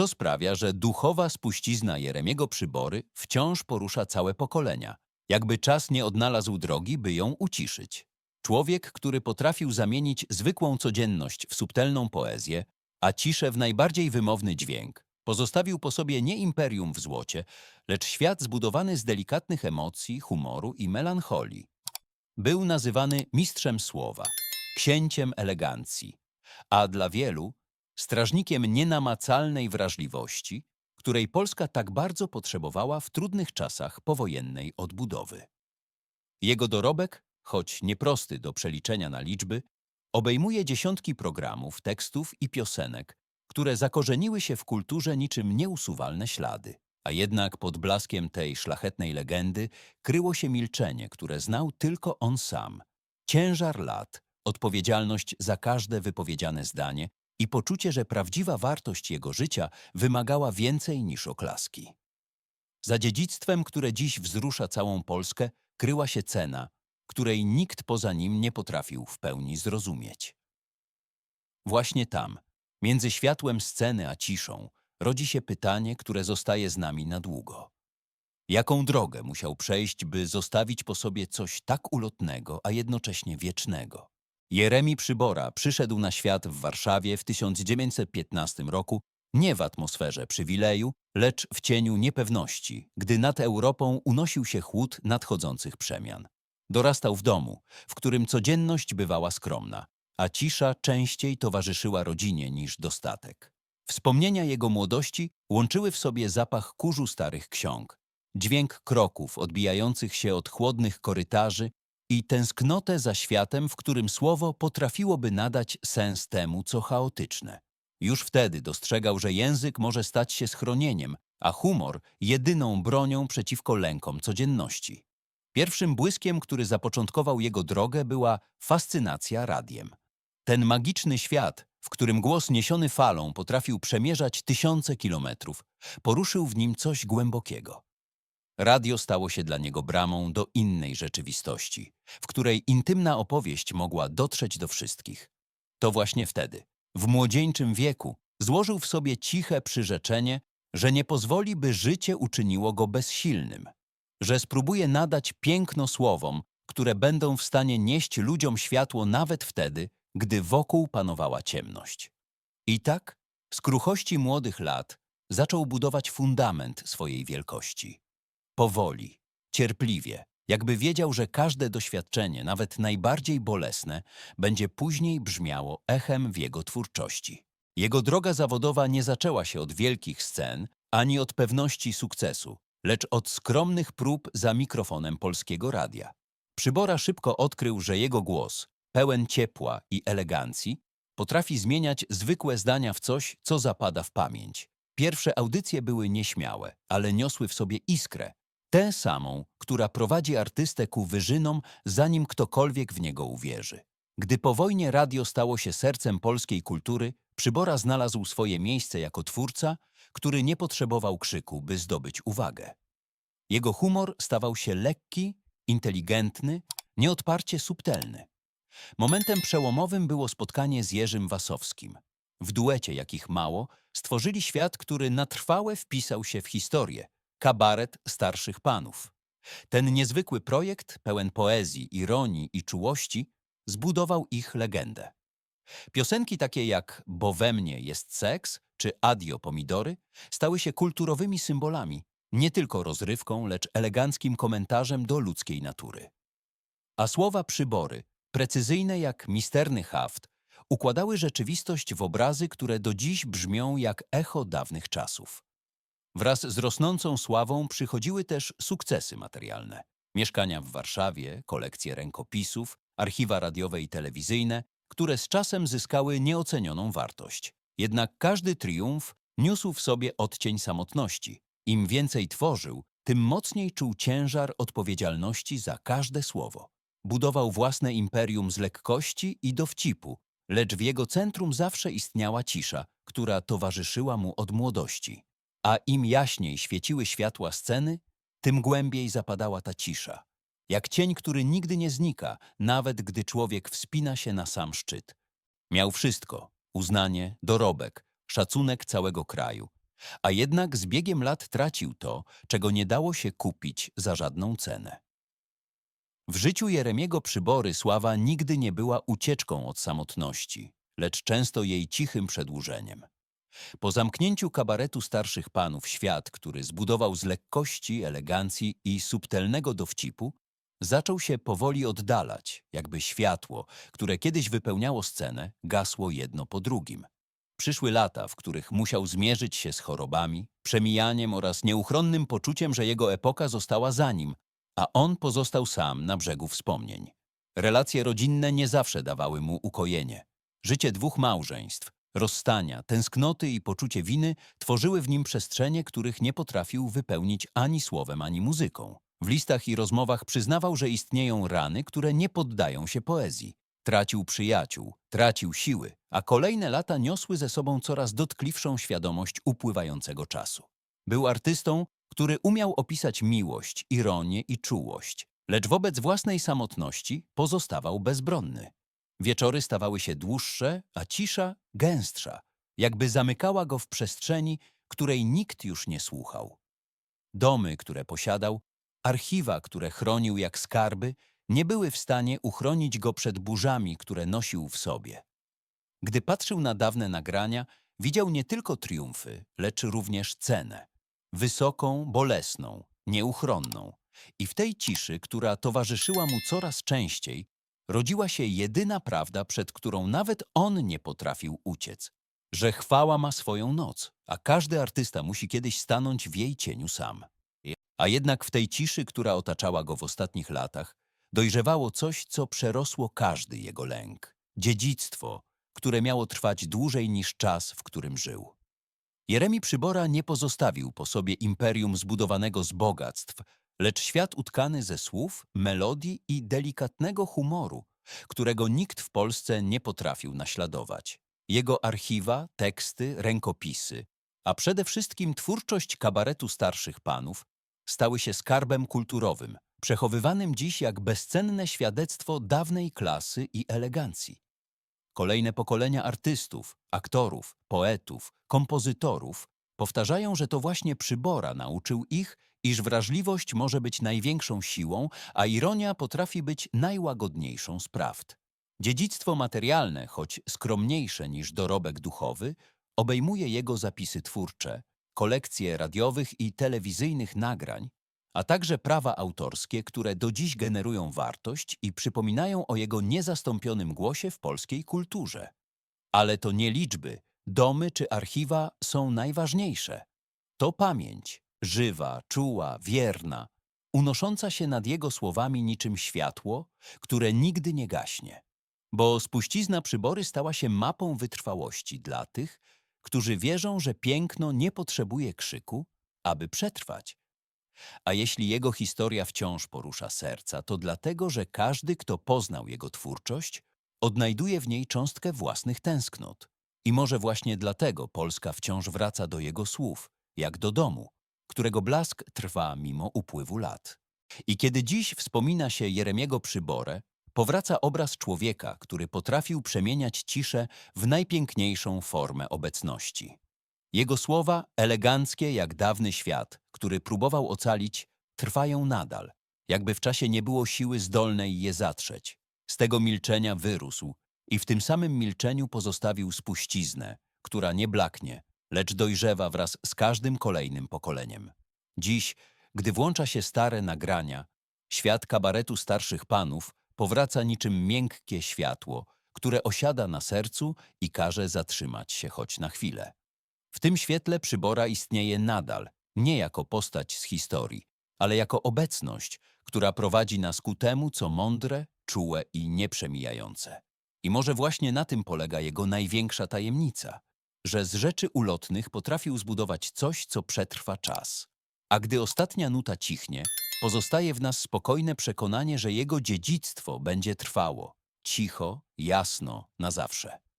co sprawia, że duchowa spuścizna Jeremiego Przybory wciąż porusza całe pokolenia, jakby czas nie odnalazł drogi, by ją uciszyć. Człowiek, który potrafił zamienić zwykłą codzienność w subtelną poezję, a ciszę w najbardziej wymowny dźwięk, pozostawił po sobie nie imperium w złocie, lecz świat zbudowany z delikatnych emocji, humoru i melancholii. Był nazywany mistrzem słowa, księciem elegancji, a dla wielu strażnikiem nienamacalnej wrażliwości, której Polska tak bardzo potrzebowała w trudnych czasach powojennej odbudowy. Jego dorobek, choć nieprosty do przeliczenia na liczby, obejmuje dziesiątki programów, tekstów i piosenek, które zakorzeniły się w kulturze niczym nieusuwalne ślady. A jednak pod blaskiem tej szlachetnej legendy kryło się milczenie, które znał tylko on sam. Ciężar lat, odpowiedzialność za każde wypowiedziane zdanie i poczucie, że prawdziwa wartość jego życia wymagała więcej niż oklaski. Za dziedzictwem, które dziś wzrusza całą Polskę, kryła się cena, której nikt poza nim nie potrafił w pełni zrozumieć. Właśnie tam, między światłem sceny a ciszą, rodzi się pytanie, które zostaje z nami na długo. Jaką drogę musiał przejść, by zostawić po sobie coś tak ulotnego, a jednocześnie wiecznego? Jeremi Przybora przyszedł na świat w Warszawie w 1915 roku nie w atmosferze przywileju, lecz w cieniu niepewności, gdy nad Europą unosił się chłód nadchodzących przemian. Dorastał w domu, w którym codzienność bywała skromna, a cisza częściej towarzyszyła rodzinie niż dostatek. Wspomnienia jego młodości łączyły w sobie zapach kurzu starych ksiąg, dźwięk kroków odbijających się od chłodnych korytarzy i tęsknotę za światem, w którym słowo potrafiłoby nadać sens temu, co chaotyczne. Już wtedy dostrzegał, że język może stać się schronieniem, a humor jedyną bronią przeciwko lękom codzienności. Pierwszym błyskiem, który zapoczątkował jego drogę, była fascynacja radiem. Ten magiczny świat, w którym głos niesiony falą potrafił przemierzać tysiące kilometrów, poruszył w nim coś głębokiego. Radio stało się dla niego bramą do innej rzeczywistości, w której intymna opowieść mogła dotrzeć do wszystkich. To właśnie wtedy, w młodzieńczym wieku, złożył w sobie ciche przyrzeczenie, że nie pozwoli, by życie uczyniło go bezsilnym, że spróbuje nadać piękno słowom, które będą w stanie nieść ludziom światło nawet wtedy, gdy wokół panowała ciemność. I tak, z kruchości młodych lat, zaczął budować fundament swojej wielkości. Powoli, cierpliwie, jakby wiedział, że każde doświadczenie, nawet najbardziej bolesne, będzie później brzmiało echem w jego twórczości. Jego droga zawodowa nie zaczęła się od wielkich scen, ani od pewności sukcesu, lecz od skromnych prób za mikrofonem polskiego radia. Przybora szybko odkrył, że jego głos, pełen ciepła i elegancji, potrafi zmieniać zwykłe zdania w coś, co zapada w pamięć. Pierwsze audycje były nieśmiałe, ale niosły w sobie iskrę, tę samą, która prowadzi artystę ku wyżynom, zanim ktokolwiek w niego uwierzy. Gdy po wojnie radio stało się sercem polskiej kultury, Przybora znalazł swoje miejsce jako twórca, który nie potrzebował krzyku, by zdobyć uwagę. Jego humor stawał się lekki, inteligentny, nieodparcie subtelny. Momentem przełomowym było spotkanie z Jerzym Wasowskim. W duecie, jakich mało, stworzyli świat, który na trwałe wpisał się w historię kabaret starszych panów. Ten niezwykły projekt, pełen poezji, ironii i czułości, zbudował ich legendę. Piosenki takie jak Bo we mnie jest seks czy Adio pomidory stały się kulturowymi symbolami, nie tylko rozrywką, lecz eleganckim komentarzem do ludzkiej natury. A słowa przybory, precyzyjne jak misterny haft, układały rzeczywistość w obrazy, które do dziś brzmią jak echo dawnych czasów. Wraz z rosnącą sławą przychodziły też sukcesy materialne. Mieszkania w Warszawie, kolekcje rękopisów, archiwa radiowe i telewizyjne, które z czasem zyskały nieocenioną wartość. Jednak każdy triumf niósł w sobie odcień samotności. Im więcej tworzył, tym mocniej czuł ciężar odpowiedzialności za każde słowo. Budował własne imperium z lekkości i dowcipu, lecz w jego centrum zawsze istniała cisza, która towarzyszyła mu od młodości. A im jaśniej świeciły światła sceny, tym głębiej zapadała ta cisza. Jak cień, który nigdy nie znika, nawet gdy człowiek wspina się na sam szczyt. Miał wszystko uznanie, dorobek, szacunek całego kraju, A jednak z biegiem lat tracił to, czego nie dało się kupić za żadną cenę. W życiu Jeremiego Przybory sława nigdy nie była ucieczką od samotności, lecz często jej cichym przedłużeniem. Po zamknięciu kabaretu starszych panów świat, który zbudował z lekkości, elegancji i subtelnego dowcipu, zaczął się powoli oddalać, jakby światło, które kiedyś wypełniało scenę, gasło jedno po drugim. Przyszły lata, w których musiał zmierzyć się z chorobami, przemijaniem oraz nieuchronnym poczuciem, że jego epoka została za nim, a on pozostał sam na brzegu wspomnień. Relacje rodzinne nie zawsze dawały mu ukojenie. Życie dwóch małżeństw, rozstania, tęsknoty i poczucie winy tworzyły w nim przestrzenie, których nie potrafił wypełnić ani słowem, ani muzyką. W listach i rozmowach przyznawał, że istnieją rany, które nie poddają się poezji. Tracił przyjaciół, tracił siły, a kolejne lata niosły ze sobą coraz dotkliwszą świadomość upływającego czasu. Był artystą, który umiał opisać miłość, ironię i czułość, lecz wobec własnej samotności pozostawał bezbronny. Wieczory stawały się dłuższe, a cisza gęstsza, jakby zamykała go w przestrzeni, której nikt już nie słuchał. Domy, które posiadał, archiwa, które chronił jak skarby, nie były w stanie uchronić go przed burzami, które nosił w sobie. Gdy patrzył na dawne nagrania, widział nie tylko triumfy, lecz również cenę. Wysoką, bolesną, nieuchronną. I w tej ciszy, która towarzyszyła mu coraz częściej, rodziła się jedyna prawda, przed którą nawet on nie potrafił uciec. Że chwała ma swoją noc, a każdy artysta musi kiedyś stanąć w jej cieniu sam. A jednak w tej ciszy, która otaczała go w ostatnich latach, dojrzewało coś, co przerosło każdy jego lęk. Dziedzictwo, które miało trwać dłużej niż czas, w którym żył. Jeremi Przybora nie pozostawił po sobie imperium zbudowanego z bogactw, lecz świat utkany ze słów, melodii i delikatnego humoru, którego nikt w Polsce nie potrafił naśladować. Jego archiwa, teksty, rękopisy, a przede wszystkim twórczość kabaretu starszych panów stały się skarbem kulturowym, przechowywanym dziś jak bezcenne świadectwo dawnej klasy i elegancji. Kolejne pokolenia artystów, aktorów, poetów, kompozytorów powtarzają, że to właśnie Przybora nauczył ich, iż wrażliwość może być największą siłą, a ironia potrafi być najłagodniejszą z prawd. Dziedzictwo materialne, choć skromniejsze niż dorobek duchowy, obejmuje jego zapisy twórcze, kolekcje radiowych i telewizyjnych nagrań, a także prawa autorskie, które do dziś generują wartość i przypominają o jego niezastąpionym głosie w polskiej kulturze. Ale to nie liczby, domy czy archiwa są najważniejsze. To pamięć, żywa, czuła, wierna, unosząca się nad jego słowami niczym światło, które nigdy nie gaśnie. Bo spuścizna przybory stała się mapą wytrwałości dla tych, którzy wierzą, że piękno nie potrzebuje krzyku, aby przetrwać. A jeśli jego historia wciąż porusza serca, to dlatego, że każdy, kto poznał jego twórczość, odnajduje w niej cząstkę własnych tęsknot. I może właśnie dlatego Polska wciąż wraca do jego słów, jak do domu, którego blask trwa mimo upływu lat. I kiedy dziś wspomina się Jeremiego Przyborę, powraca obraz człowieka, który potrafił przemieniać ciszę w najpiękniejszą formę obecności. Jego słowa, eleganckie jak dawny świat, który próbował ocalić, trwają nadal, jakby w czasie nie było siły zdolnej je zatrzeć. Z tego milczenia wyrósł i w tym samym milczeniu pozostawił spuściznę, która nie blaknie, lecz dojrzewa wraz z każdym kolejnym pokoleniem. Dziś, gdy włącza się stare nagrania, świat kabaretu starszych panów powraca niczym miękkie światło, które osiada na sercu i każe zatrzymać się choć na chwilę. W tym świetle przybora istnieje nadal, nie jako postać z historii, ale jako obecność, która prowadzi nas ku temu, co mądre, czułe i nieprzemijające. I może właśnie na tym polega jego największa tajemnica, że z rzeczy ulotnych potrafił zbudować coś, co przetrwa czas. A gdy ostatnia nuta cichnie, pozostaje w nas spokojne przekonanie, że jego dziedzictwo będzie trwało, cicho, jasno, na zawsze.